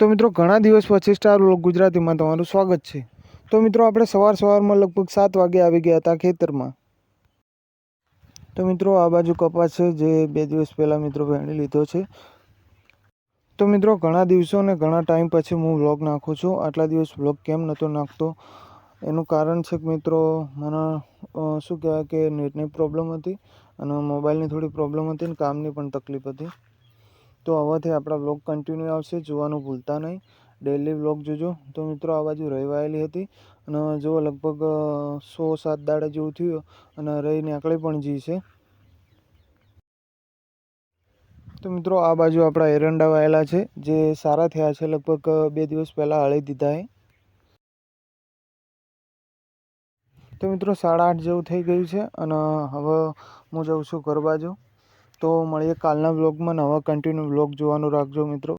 તો મિત્રો, ઘણા દિવસ પછી સ્ટાર લોક ગુજરાતીમાં તમારું સ્વાગત છે. તો મિત્રો, આપણે સવાર સવારમાં લગભગ સાત વાગે આવી ગયા હતા ખેતરમાં. તો મિત્રો, આ બાજુ કપાસ છે, જે બે દિવસ પહેલાં મિત્રો ભેણી લીધો છે. તો મિત્રો, ઘણા દિવસો અને ઘણા ટાઈમ પછી હું વ્લોગ નાખું છું. આટલા દિવસ વ્લોગ કેમ નહોતો નાખતો? એનું કારણ છે કે મિત્રો, મને શું કહેવાય કે નેટની પ્રોબ્લેમ હતી અને મોબાઈલની થોડી પ્રોબ્લેમ હતી અને કામની પણ તકલીફ હતી. તો હવેથી આપણા બ્લોગ કન્ટિન્યુ આવશે, જોવાનું ભૂલતા નહીં. ડેલી વ્લોગ જોજો. તો મિત્રો, આ બાજુ રહેવાયેલી હતી અને જો લગભગ સો સાત દાડા જેવું થયું અને રહી નીકળી પણ જી છે. તો મિત્રો, આ બાજુ આપણા એરંડા વાયેલા છે, જે સારા થયા છે. લગભગ બે દિવસ પહેલાં હળી દીધા એ તો મિત્રો, સાડા આઠ જેવું થઈ ગયું છે અને હવે હું જાઉં છું ઘર બાજુ. તો મળીએ કાલના વ્લોગમાં નવા કન્ટિન્યુ વ્લોગ જોવાનું રાખજો મિત્રો.